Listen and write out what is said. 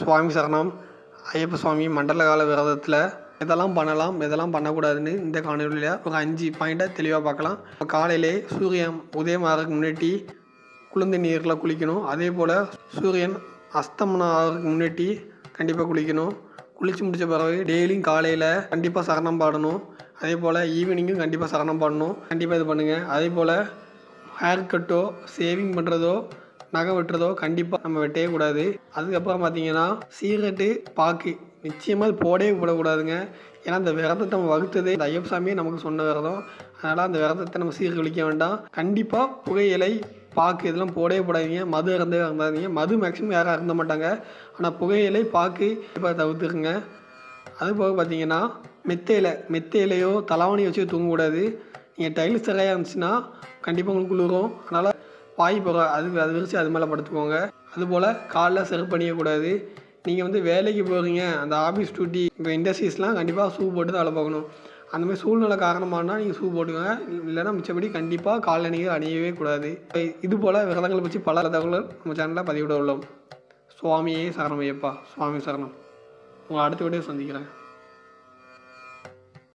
சுவாமி சரணம். ஐயப்ப சுவாமி மண்டல கால விரதத்தில் எதெல்லாம் பண்ணலாம் எதெல்லாம் பண்ணக்கூடாதுன்னு இந்த காணொலியில் ஒரு அஞ்சு பாயிண்ட்டை தெளிவாக பார்க்கலாம். காலையிலே சூரியன் உதயமாகறதுக்கு முன்னாடி குளிர்ந்த நீரில் குளிக்கணும். அதே போல் சூரியன் அஸ்தமனம் ஆகிறதுக்கு முன்னாடி கண்டிப்பாக குளிக்கணும். குளித்து முடித்த பிறகு டெய்லியும் காலையில் கண்டிப்பாக சரணம் பாடணும். அதே போல் ஈவினிங்கும் கண்டிப்பாக சரணம் பாடணும். கண்டிப்பாக இது பண்ணுங்கள் அதே போல் ஹேர் கட்டோ சேவிங் பண்ணுறதோ நகை வெட்டுறதோ கண்டிப்பாக நம்ம வெட்டவே கூடாது. அதுக்கப்புறம் பார்த்தீங்கன்னா சீரட்டு பாக்கு. நிச்சயமாக அது போடவே போடக்கூடாதுங்க. ஏன்னா அந்த விரதத்தை நம்ம வகுத்ததே இந்த ஐயப்பசாமியே நமக்கு சொன்ன விரதம். அதனால் அந்த விரதத்தை நம்ம சீர்குலைக்க வேண்டாம். கண்டிப்பாக புகையிலை பாக்கு இதெல்லாம் போடவே போடாதீங்க. மது இறந்தே இறந்தாதீங்க மது மேக்ஸிமம் யாரும் இறந்த மாட்டாங்க. ஆனால் புகையிலை பாக்கு இப்போ தவிர்த்துக்குங்க அதுபோக பார்த்தீங்கன்னா மெத்தையில மெத்தையிலையோ தலாவணி வச்சு தூங்கக்கூடாது. நீங்கள் டைல்ஸ் தரையாக இருந்துச்சுன்னா கண்டிப்பாக உங்களுக்கு குளிரும். அதனால் பாய் போக அது அது விரிச்சு அது மேலே படுத்துக்கோங்க. அதுபோல் காலைல செருப்பு அணியக்கூடாது. நீங்கள் வந்து வேலைக்கு போகிறீங்க அந்த ஆஃபீஸ் டியூட்டி இப்போ இண்டஸ்ட்ரீஸ்லாம் கண்டிப்பாக ஷூ போட்டு தான் வேலை பார்க்கணும். அந்த மாதிரி சூழ்நிலை காரணமானால் நீங்கள் ஷூ போட்டுக்கோங்க. இல்லைன்னா மிச்சப்படி கண்டிப்பாக காலைல அணிகள் அணியவே கூடாது. இது போல் விரதங்களை பற்றி பல தகவல்கள் நம்ம சேனலில் பதிவிட உள்ளோம். சுவாமியே சரணம் ஐயப்பா. சுவாமி சரணம். உங்களை அடுத்த வீடியோ சந்திக்கிறேன்.